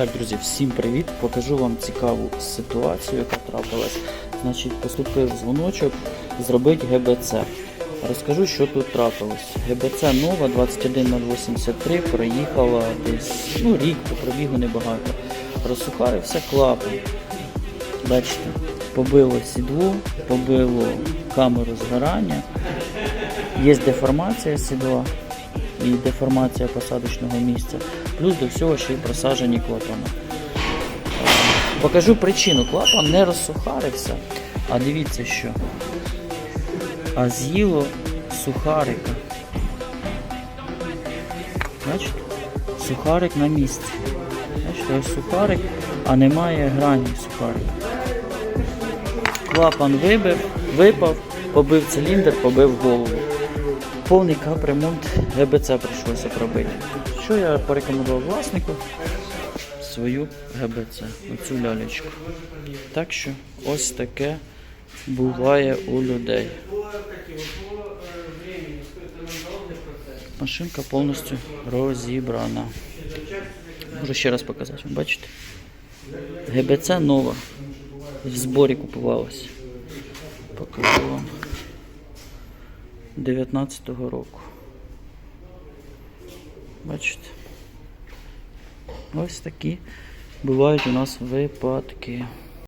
Так, друзі, всім привіт! Покажу вам цікаву ситуацію, яка трапилась. Значить, поступив дзвоночок зробити ГБЦ. Розкажу, що тут трапилось. ГБЦ нова 21083 проїхала десь ну, рік, по пробігу небагато. Розсухарився клапан. Бачите, побило сідло, побило камеру згорання. Є деформація сідла і деформація посадочного місця. Плюс до всього ще й просаджені клапани. Покажу причину. Клапан не розсухарився, а дивіться що. А з'їло сухарика. Бачите? Сухарик на місці. Бачите, ось сухарик, а немає грані сухарика. Клапан вибив, випав, побив циліндр, побив голову. Повний капремонт ГБЦ прийшлося пробити. Що я порекомендував власнику? Свою ГБЦ, оцю лялечку. Так що ось таке буває у людей. Машинка повністю розібрана. Можу ще раз показати. Бачите? ГБЦ нова. В зборі купувалась. Покажу вам. 19-го року. Бачите? Ось такі бувають у нас випадки.